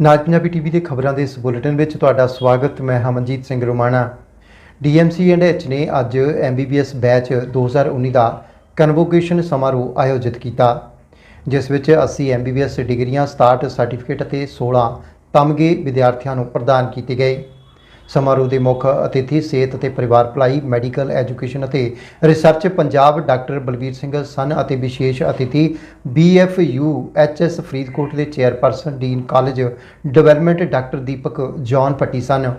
ਨਾਜ Punjabi TV ਦੇ ਖਬਰਾਂ ਦੇ ਇਸ ਬੁਲੇਟਿਨ ਵਿੱਚ ਤੁਹਾਡਾ ਸਵਾਗਤ, ਮੈਂ Hamanjeet Singh Romana. DMC and H ਨੇ ਅੱਜ ਐਮਬੀਬੀਐਸ ਬੈਚ 2019 ਦਾ ਕਨਵੋਕੇਸ਼ਨ ਸਮਾਰੋਹ ਆਯੋਜਿਤ ਕੀਤਾ, ਜਿਸ ਵਿੱਚ 80 ਐਮਬੀਬੀਐਸ ਡਿਗਰੀਆਂ 67 ਸਰਟੀਫਿਕੇਟ ਅਤੇ 16 ਤਮਗੇ ਵਿਦਿਆਰਥੀਆਂ ਨੂੰ ਪ੍ਰਦਾਨ ਕੀਤੇ ਗਏ। ਸਮਾਰੋਹ ਦੇ ਮੁੱਖ ਅਤਿਥੀ ਸਿਹਤ ਅਤੇ ਪਰਿਵਾਰ ਭਲਾਈ, ਮੈਡੀਕਲ ਐਜੂਕੇਸ਼ਨ ਅਤੇ ਰਿਸਰਚ ਪੰਜਾਬ ਡਾਕਟਰ ਬਲਵੀਰ ਸਿੰਘ ਸਨ ਅਤੇ ਵਿਸ਼ੇਸ਼ ਅਤਿਥੀ ਬੀਐਫਯੂ ਐਚਐਸ ਫਰੀਦਕੋਟ ਦੇ chairperson dean college development doctor Deepak John Patti ਸਨ।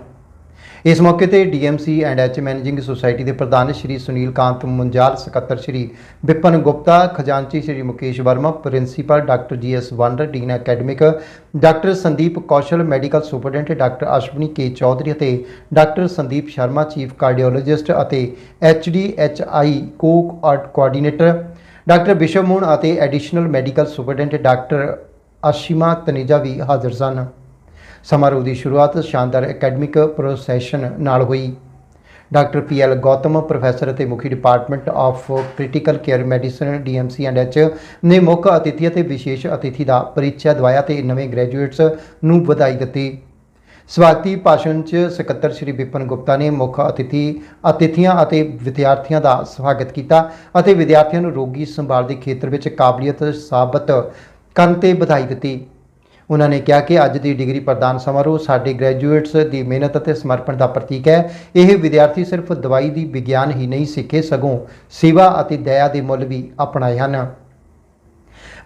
ਇਸ ਮੌਕੇ ਤੇ DMC and H managing society ਦੇ ਪ੍ਰਧਾਨ ਸ਼੍ਰੀ ਸੁਨੀਲ ਕਾਂਤ ਮੁੰਜਾਲ, ਸਕੱਤਰ ਸ਼੍ਰੀ ਵਿਪਨ ਗੁਪਤਾ, ਖਜ਼ਾਨਚੀ Shri Mukesh Verma, principal doctor G GS Wander dean academic doctor Sandeep Kaushal, medical superintendent doctor Ashwani K Chaudhary ਅਤੇ doctor Sandeep Sharma, chief cardiologist ਅਤੇ HDHI co coordinator, doctor Bishav Mohan ਅਤੇ additional medical superintendent doctor Ashima Taneja ਵੀ ਹਾਜ਼ਰ ਸਨ। ਸਮਾਰੋਹ ਦੀ ਸ਼ੁਰੂਆਤ ਸ਼ਾਨਦਾਰ academic procession ਨਾਲ ਹੋਈ। Doctor P L Gautam, professor ਅਤੇ ਮੁਖੀ department of critical care medicine, DMC and H, ਨੇ ਮੁੱਖ ਅਤਿਥੀ ਅਤੇ ਵਿਸ਼ੇਸ਼ ਅਤਿਥੀ ਦਾ ਪਰਿਚੈ ਦਵਾਇਆ ਤੇ ਨਵੇਂ ਗ੍ਰੈਜੂਏਟਸ ਨੂੰ ਵਧਾਈ ਦਿੱਤੀ। ਸਵਾਗਤੀ ਭਾਸ਼ਣ 'ਚ ਸਕੱਤਰ ਸ਼੍ਰੀ ਵਿਪਨ ਗੁਪਤਾ ਨੇ ਮੁੱਖ ਅਤਿਥੀ, ਅਤਿਥੀਆਂ ਅਤੇ ਵਿਦਿਆਰਥੀਆਂ ਦਾ ਸਵਾਗਤ ਕੀਤਾ ਅਤੇ ਵਿਦਿਆਰਥੀਆਂ ਨੂੰ ਰੋਗੀ ਸੰਭਾਲ ਦੇ ਖੇਤਰ ਵਿੱਚ ਕਾਬਲੀਅਤ ਸਾਬਤ ਕਰਨ ਤੇ ਵਧਾਈ ਦਿੱਤੀ। ਉਹਨਾਂ ਨੇ ਕਿਹਾ ਕਿ ਅੱਜ ਦੀ ਡਿਗਰੀ ਪ੍ਰਦਾਨ ਸਮਾਰੋਹ ਸਾਡੇ ਗ੍ਰੈਜੂਏਟਸ ਦੀ ਮਿਹਨਤ ਅਤੇ ਸਮਰਪਣ ਦਾ ਪ੍ਰਤੀਕ ਹੈ। ਇਹ ਵਿਦਿਆਰਥੀ ਸਿਰਫ ਦਵਾਈ ਦੀ ਵਿਗਿਆਨ ਹੀ ਨਹੀਂ, ਸਿੱਖੇ ਸਗੋਂ ਸੇਵਾ ਅਤੇ ਦਇਆ ਦੇ ਮੁੱਲ ਵੀ ਅਪਣਾਏ ਹਨ।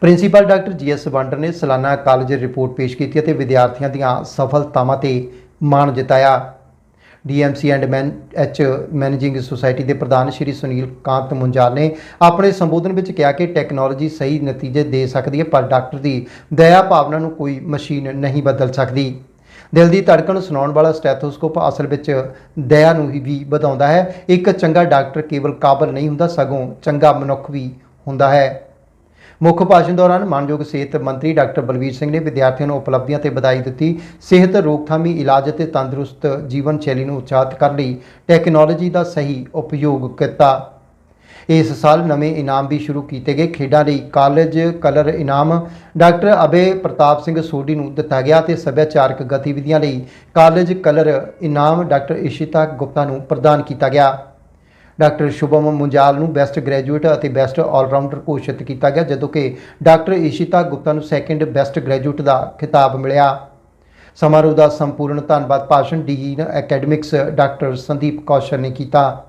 Principal doctor G GS Wander ਨੇ ਸਾਲਾਨਾ ਕਾਲਜ ਰਿਪੋਰਟ ਪੇਸ਼ ਕੀਤੀ ਅਤੇ ਵਿਦਿਆਰਥੀਆਂ ਦੀਆਂ ਸਫਲਤਾਵਾਂ ਤੇ ਮਾਣ ਜਤਾਇਆ। DMC and man, H managing society ਦੇ ਪ੍ਰਧਾਨ ਸ਼੍ਰੀ ਸੁਨੀਲ ਕਾਂਤ ਮੁੰਜਾਲ ਨੇ ਆਪਣੇ ਸੰਬੋਧਨ ਵਿੱਚ ਕਿਹਾ ਕਿ ਟੈਕਨੋਲੋਜੀ ਸਹੀ ਨਤੀਜੇ ਦੇ ਸਕਦੀ ਹੈ, ਪਰ ਡਾਕਟਰ ਦੀ ਦਇਆ ਭਾਵਨਾ ਨੂੰ ਕੋਈ ਮਸ਼ੀਨ ਨਹੀਂ ਬਦਲ ਸਕਦੀ। ਦਿਲ ਦੀ ਧੜਕਣ ਸੁਣਾਉਣ ਵਾਲਾ ਸਟੈਥੋਸਕੋਪ ਅਸਲ ਵਿੱਚ ਦਇਆ ਨੂੰ ਹੀ ਵੀ ਵਧਾਉਂਦਾ ਹੈ। ਇੱਕ ਚੰਗਾ ਡਾਕਟਰ ਕੇਵਲ ਕਾਬਲ ਨਹੀਂ ਹੁੰਦਾ, ਸਗੋਂ ਚੰਗਾ ਮਨੁੱਖ ਵੀ ਹੁੰਦਾ ਹੈ। ਮੁੱਖ ਭਾਸ਼ਣ ਦੌਰਾਨ ਮਾਨਯੋਗ ਸਿਹਤ ਮੰਤਰੀ ਡਾਕਟਰ ਬਲਵੀਰ ਸਿੰਘ ਨੇ ਵਿਦਿਆਰਥੀਆਂ ਨੂੰ ਉਪਲਬਧੀਆਂ ਤੇ ਵਧਾਈ ਦਿੱਤੀ, ਸਿਹਤ ਰੋਕਥਾਮੀ ਇਲਾਜ ਅਤੇ ਤੰਦਰੁਸਤ ਜੀਵਨ ਸ਼ੈਲੀ ਨੂੰ ਉਤਸ਼ਾਹਿਤ ਕਰਨ ਲਈ ਟੈਕਨੋਲੋਜੀ ਦਾ ਸਹੀ ਉਪਯੋਗ ਕੀਤਾ। ਇਸ ਸਾਲ ਨਵੇਂ ਇਨਾਮ ਵੀ ਸ਼ੁਰੂ ਕੀਤੇ ਗਏ। ਖੇਡਾਂ ਲਈ ਕਾਲਜ ਕਲਰ ਇਨਾਮ ਡਾਕਟਰ ਅਬੇ ਪ੍ਰਤਾਪ ਸਿੰਘ ਸੋਢੀ ਨੂੰ ਦਿੱਤਾ ਗਿਆ ਤੇ ਸੱਭਿਆਚਾਰਕ ਗਤੀਵਿਧੀਆਂ ਲਈ ਕਾਲਜ ਕਲਰ ਇਨਾਮ ਡਾਕਟਰ ਇਸ਼ਿਤਾ ਗੁਪਤਾ ਨੂੰ ਪ੍ਰਦਾਨ ਕੀਤਾ ਗਿਆ। ਡਾਕਟਰ ਸ਼ੁਭਮ ਮੁੰਜਾਲ ਨੂੰ ਬੈਸਟ ਗ੍ਰੈਜੂਏਟ ਅਤੇ ਬੈਸਟ ਆਲਰਾਊਂਡਰ ਘੋਸ਼ਿਤ ਕੀਤਾ ਗਿਆ, ਜਦੋਂ ਕਿ ਡਾਕਟਰ ਇਸ਼ਿਤਾ ਗੁਪਤਾ ਨੂੰ ਸੈਕੰਡ ਬੈਸਟ ਗ੍ਰੈਜੂਏਟ ਦਾ ਖਿਤਾਬ ਮਿਲਿਆ। ਸਮਾਰੋਹ ਦਾ ਸੰਪੂਰਨ ਧੰਨਵਾਦ ਭਾਸ਼ਣ dean academics doctor Sandeep Kaushal ਨੇ ਕੀਤਾ।